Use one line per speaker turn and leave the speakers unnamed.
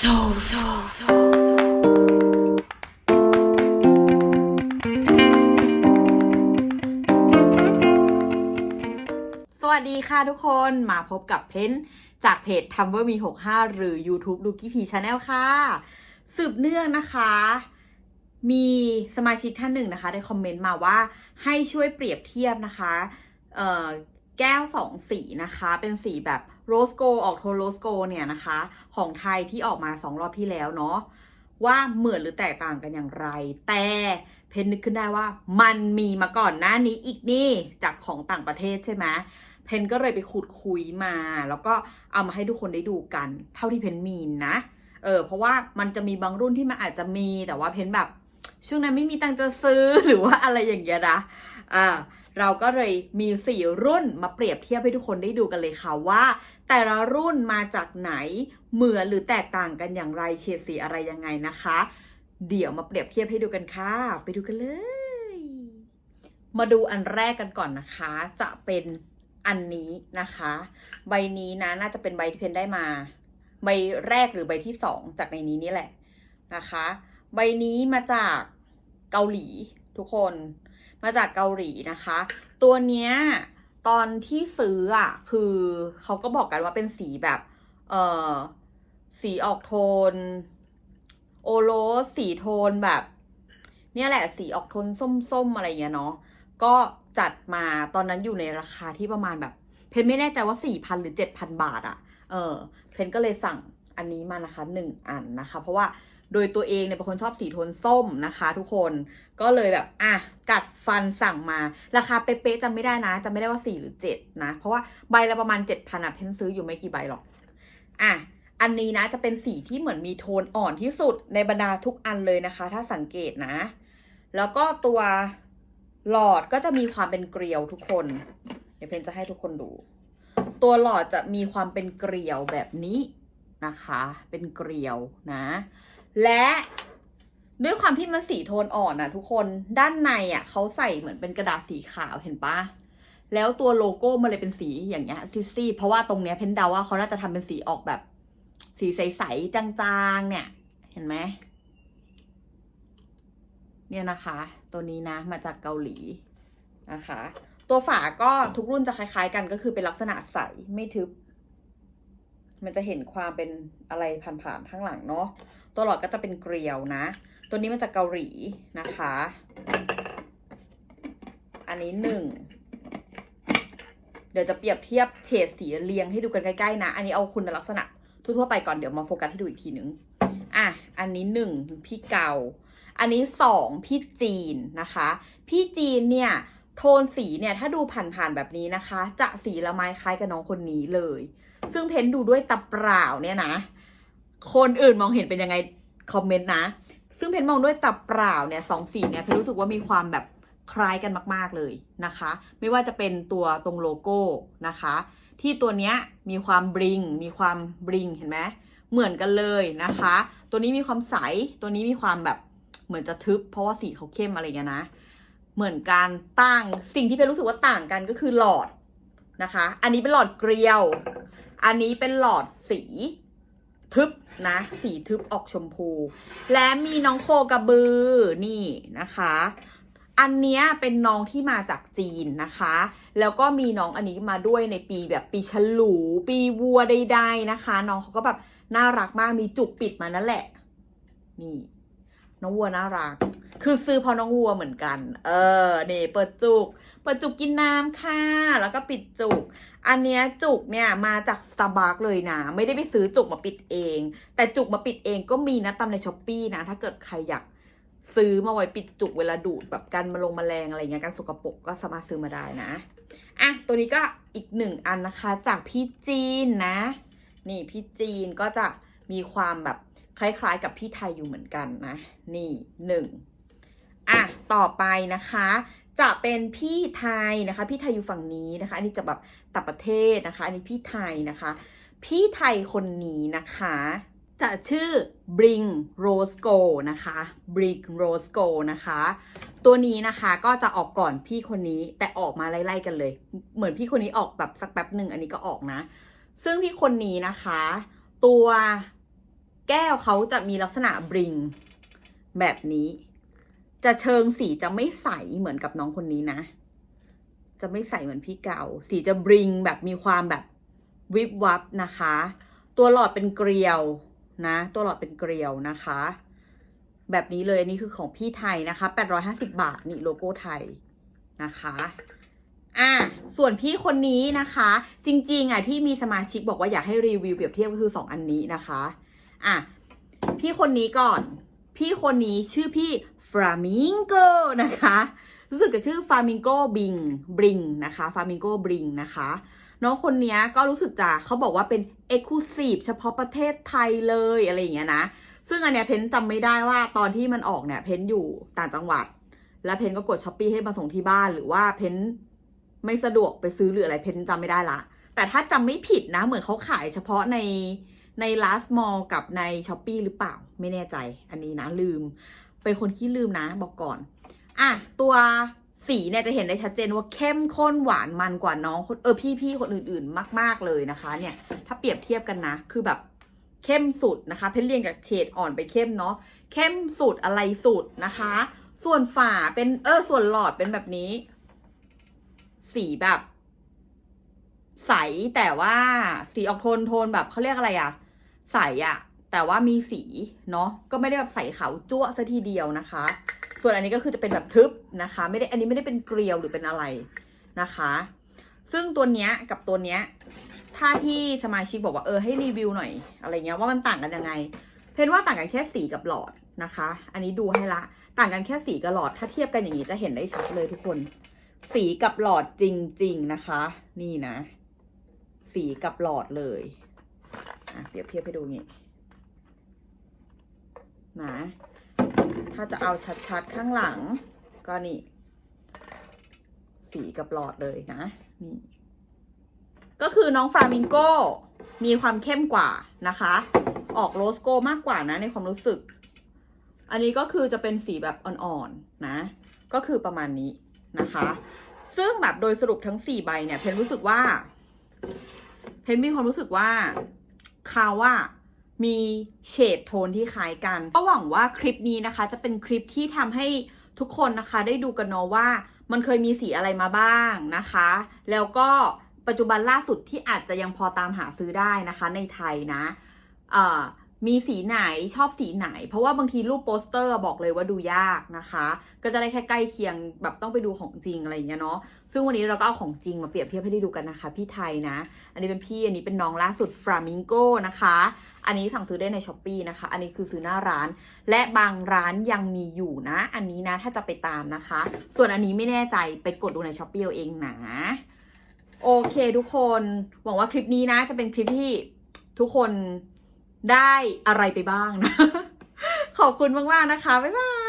soul. soul.
สวัสดีค่ะทุกคนมาพบกับเพนจากเพจ t u m b l e r มี 65 หรือ YouTube ดูกี้พีชาแนลค่ะ สืบเนื่องนะคะ มีสมาชิกท่านหนึ่งนะคะ ได้คอมเมนต์มาว่าให้ช่วยเปรียบเทียบนะคะ แก้วสองสีนะคะ เป็นสีแบบ โรสโกออกโทนโรสโกเนี่ยนะคะ ของไทยที่ออกมาสองรอบที่แล้วเนาะว่าเหมือนหรือแตกต่างกันอย่างไร แต่เพนนึกขึ้นได้ว่ามันมีมาก่อนหน้านี้อีกนี่จากของต่างประเทศใช่ไหมเพนก็เลยไปขุดคุยมา แล้วก็เอามาให้ทุกคนได้ดูกัน เท่าที่เพนมีนะเออเพราะว่ามันจะมีบางรุ่นที่มันอาจจะมีแต่ว่าเพนแบบ ช่วงนั้นไม่มีตังจะซื้อหรือว่าอะไรอย่างเงี้ยนะอ่า เราก็เลยมีสี่รุ่นมาเปรียบเทียบให้ทุกคนได้ดูกันเลยค่ะว่า แต่ละรุ่นมาจากไหนเหมือนหรือแตกต่างกันอย่างไรเฉดสีอะไรยังไงนะคะ เดี๋ยวมาเปรียบเทียบให้ดูกันค่ะ ไปดูกันเลย มาดูอันแรกกันก่อนนะคะ จะเป็นอันนี้นะคะ ใบนี้นะน่าจะเป็นใบที่เพนได้มา ใบแรกหรือใบที่สองจากในนี้นี่แหละนะคะ ใบนี้มาจากเกาหลีทุกคน มาจากเกาหลีนะคะ ตัวเนี้ยตอนที่ซื้ออะ คือเขาก็บอกกันว่าเป็นสีแบบ เออสีออกโทน โอโรสสีโทนแบบ เนี่ยแหละสีออกโทนส้มๆอะไรเงี้ยเนาะก็จัดมาตอนนั้นอยู่ในราคาที่ประมาณแบบ เพนไม่แน่ใจว่า4,000หรือ7,000บาทอะเออ เพนก็เลยสั่งอันนี้มานะคะ1อันนะคะ เพราะว่า โดยตัวเองเนี่ยเป็นคนชอบสีโทนส้มนะคะทุกคนก็เลยแบบอะกัดฟันสั่งมา ราคาเป๊ะๆจำไม่ได้นะจำไม่ได้ว่า 4 หรือ 7 นะ เพราะว่าใบละประมาณ 7,000อะเพนซื้ออยู่ไม่กี่ใบหรอกอะอันนี้นะจะเป็นสีที่เหมือนมีโทนอ่อนที่สุดในบรรดาทุกอันเลยนะคะ ถ้าสังเกตนะ แล้วก็ตัวหลอดก็จะมีความเป็นเกลียวทุกคน เดี๋ยวเพนจะให้ทุกคนดู ตัวหลอดจะมีความเป็นเกลียวแบบนี้นะคะ เป็นเกลียวนะ และด้วยความที่มันสีโทนอ่อนอะทุกคนด้านในอะเขาใส่เหมือนเป็นกระดาษสีขาวเห็นปะแล้วตัวโลโก้มันเลยเป็นสีอย่างเงี้ยซิซี่เพราะว่าตรงเนี้ยเพนเดาว่าเขาน่าจะทำเป็นสีออกแบบ สีใสๆจางๆ เนี่ย เห็นไหมเนี่ยนะคะ ตัวนี้นะมาจากเกาหลีนะคะ ตัวฝาก็ทุกรุ่นจะคล้าย ๆ กันก็คือเป็นลักษณะใสไม่ทึบ มันจะเห็นความเป็นอะไรผ่านๆข้างหลังเนาะตัวหลอดก็จะเป็นเกลียวนะ ตัวนี้มาจากเกาหลีนะคะ อันนี้หนึ่งเดี๋ยวจะเปรียบเทียบเฉดสีเรียงให้ดูกันใกล้ๆนะ อันนี้เอาคุณลักษณะทั่วๆไปก่อนเดี๋ยวมาโฟกัสให้ดูอีกทีนึงอะ อันนี้หนึ่งพี่เกา อันนี้สองพี่จีนนะคะ พี่จีนเนี่ย นสีเนี่ยถ้าดูผ่านๆแบบนี้นะคะ จะสีละไม้คล้ายกับน้องคนนี้เลย ซึ่งเพนดูด้วยตาเปล่าเนี่ยนะ คนอื่นมองเห็นเป็นยังไงคอมเมนต์นะ ซึ่งเพนมองด้วยตาเปล่าเนี่ยสองสีเนี่ยเพนรู้สึกว่ามีความแบบคล้ายกันมาก ๆเลยนะคะ ไม่ว่าจะเป็นตัวตรงโลโก้นะคะ ที่ตัวเนี้ยมีความบริงมีความบริงเห็นไหมเหมือนกันเลยนะคะ ตัวนี้มีความใสตัวนี้มีความแบบเหมือนจะทึบเพราะว่าสีเขาเข้มอะไรอย่างเงี้ยนะ เหมือนกันต่าง สิ่งที่เป็นรู้สึกว่าต่างกันก็คือหลอดนะคะ อันนี้เป็นหลอดเกลียว อันนี้เป็นหลอดสีทึบนะ สีทึบออกชมพู และมีน้องโคกระบือนี่นะคะ อันเนี้ยเป็นน้องที่มาจากจีนนะคะ แล้วก็มีน้องอันนี้มาด้วยในปีแบบปีฉลู ปีวัวใดๆนะคะ น้องเขาก็แบบน่ารักมากมีจุกปิดมานั่นแหละ นี่ น้องวัวน่ารัก คือซื้อพราะน้องวัวเหมือนกัน เออ นี่เปิดจุก เปิดจุกกินน้ำค่ะ แล้วก็ปิดจุก อันเนี้ยจุกเนี่ยมาจากสตาร์บัคเลยนะ ไม่ได้ไปซื้อจุกมาปิดเอง แต่จุกมาปิดเองก็มีนะตามในช้อปปีนะ ถ้าเกิดใครอยากซื้อมาไว้ปิดจุกเวลาดูดแบบกันมาลงแมลงอะไรเงี้ยกันสกปรกก็สามารถซื้อมาได้นะ อะ ตัวนี้ก็อีกหนึ่งอันนะคะจากพี่จีนนะ นี่พี่จีนก็จะมีความแบบคล้ายๆกับพี่ไทยอยู่เหมือนกันนะ นี่หนึ่ง ต่อไปนะคะ จะเป็นพี่ไทยนะคะ พี่ไทยอยู่ฝั่งนี้นะคะ อันนี้จะแบบต่างประเทศนะคะ อันนี้พี่ไทยนะคะ พี่ไทยคนนี้นะคะ จะชื่อ Bring Rose Go นะคะ Bring Rose Go นะคะ ตัวนี้นะคะก็จะออกก่อนพี่คนนี้แต่ออกมาไล่ๆกันเลย เหมือนพี่คนนี้ออกแบบสักแป๊บหนึ่งอันนี้ก็ออกนะ ซึ่งพี่คนนี้นะคะ ตัวแก้วเขาจะมีลักษณะบริงแบบนี้ จะเชิงสีจะไม่ใสเหมือนกับน้องคนนี้นะ จะไม่ใสเหมือนพี่เก่า สีจะบริงแบบมีความแบบวิบวับนะคะ ตัวหลอดเป็นเกลียวนะ ตัวหลอดเป็นเกลียวนะคะ แบบนี้เลยอันนี้คือของพี่ไทยนะคะ 850 บาทนี่โลโก้ไทยนะคะอะส่วนพี่คนนี้นะคะ จริงๆอะที่มีสมาชิกบอกว่าอยากให้รีวิวเปรียบเทียบก็คือ 2 อันนี้นะคะอะพี่คนนี้ก่อน พี่คนนี้ชื่อพี่ ลามิงโกนะคะรู้สึกจะชื่อฟลามิงโกบิงบริงนะคะฟลามิงโกบริงนะคะน้องคนนี้ก็รู้สึกจะเขาบอกว่าเป็น e x c l u s i v e เฉพาะประเทศไทยเลยอะไรอย่างเงี้ยนะซึ่งอันเนี้ยเพนจำไม่ได้ว่าตอนที่มันออกเนี่ยเพนอยู่ต่างจังหวัด แล้วเพนก็กดช้อปปี้ให้มาส่งที่บ้านหรือว่าเพนไม่สะดวกไปซื้อหรืออะไรเพนจำไม่ได้ละ แต่ถ้าจำไม่ผิดนะเหมือนเขาขายเฉพาะในใน last mall กับในช้อปปีหรือเปล่าไม่แน่ใจ อันนี้นะลืม เป็นคนขี้ลืมนะบอกก่อน อะ ตัวสีเนี่ยจะเห็นได้ชัดเจนว่าเข้มข้นหวานมันกว่าน้องคนเออพี่ๆคนอื่นๆ มาก ๆเลยนะคะ เนี่ย ถ้าเปรียบเทียบกันนะ คือแบบเข้มสุดนะคะ เพนเรียงจากเฉดอ่อนไปเข้มเนาะเข้มสุดอะไรสุดนะคะ ส่วนฝาเป็นเออส่วนหลอดเป็นแบบนี้ สีแบบ ใสแต่ว่าสีออกโทนโทนแบบเขาเรียกอะไรอะใสอะ แต่ว่ามีสีเนาะก็ไม่ได้แบบใสขาวจั่วซะทีเดียวนะคะ ส่วนอันนี้ก็คือจะเป็นแบบทึบนะคะ ไม่ได้อันนี้ไม่ได้เป็นเกลียวหรือเป็นอะไรนะคะ ซึ่งตัวเนี้ยกับตัวเนี้ยถ้าที่สมาชิกบอกว่าเออให้รีวิวหน่อยอะไรเงี้ยว่ามันต่างกันยังไง เพนว่าต่างกันแค่สีกับหลอดนะคะ อันนี้ดูให้ละ ต่างกันแค่สีกับหลอด ถ้าเทียบกันอย่างนี้จะเห็นได้ชัดเลยทุกคน สีกับหลอดจริง ๆนะคะ นี่นะ สีกับหลอดเลยอะเปรียบเทียบให้ดูงี้ นะ ถ้าจะเอาชัดๆข้างหลัง ก็นี่ สีกับหลอดเลยนะ นี่ ก็คือน้องฟลามิงโก้ มีความเข้มกว่านะคะ ออกโรสโกมากกว่านะ ในความรู้สึก อันนี้ก็คือจะเป็นสีแบบอ่อนๆนะ ก็คือประมาณนี้นะคะ ซึ่งแบบโดยสรุปทั้ง4ใบเนี่ย เพนรู้สึกว่า เพนมีความรู้สึกว่าเขาว่า มีเฉดโทนที่คล้ายกัน ก็หวังว่าคลิปนี้นะคะ จะเป็นคลิปที่ทำให้ทุกคนนะคะได้ดูกันเนาะว่ามันเคยมีสีอะไรมาบ้างนะคะ แล้วก็ปัจจุบันล่าสุดที่อาจจะยังพอตามหาซื้อได้นะคะในไทยนะ เอ่อ มีสีไหนชอบสีไหน เพราะว่าบางทีรูปโปสเตอร์บอกเลยว่าดูยากนะคะ ก็จะได้แค่ใกล้เคียงแบบต้องไปดูของจริงอะไรอย่างเงี้ยเนาะซึ่งวันนี้เราก็เอาของจริงมาเปรียบเทียบให้ได้ดูกันนะคะ พี่ไทยนะ อันนี้เป็นพี่อันนี้เป็นน้องล่าสุดฟลามิงโกนะคะอันนี้สั่งซื้อได้ในช้อปปีนะคะ อันนี้คือซื้อหน้าร้าน และบางร้านยังมีอยู่นะ อันนี้นะถ้าจะไปตามนะคะ ส่วนอันนี้ไม่แน่ใจไปกดดูในช้อปปีเอาเองนะโอเคทุกคน หวังว่าคลิปนี้นะ จะเป็นคลิปที่ทุกคน ได้อะไรไปบ้างนะ ขอบคุณมาก ๆ นะคะ บ๊ายบาย